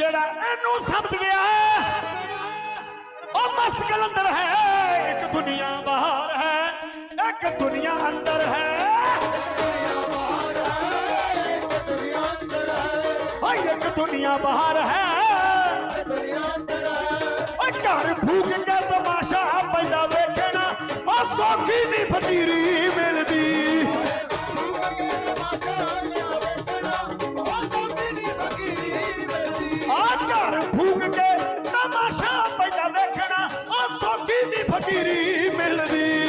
ਜਿਹੜਾ ਇਹਨੂੰ ਸਮਝ ਗਿਆ ਉਹ ਮਸਤ ਕਲੰਦਰ ਹੈ। ਇੱਕ ਦੁਨੀਆ ਬਾਹਰ ਹੈ, ਇੱਕ ਦੁਨੀਆ ਅੰਦਰ ਹੈ। ਓਏ, ਇੱਕ ਦੁਨੀਆ ਬਾਹਰ ਹੈ। ਓਏ, ਘਰ ਫੂਕ ਕੇ ਤਮਾਸ਼ਾ ਪੈਂਦਾ ਵੇਖਣਾ ਉਹ ਸੌਖੀ ਨਹੀਂ ਫਕੀਰੀ ਮਿਲਦੀ। ਧੀਰੀ ਮਿਲਦੀ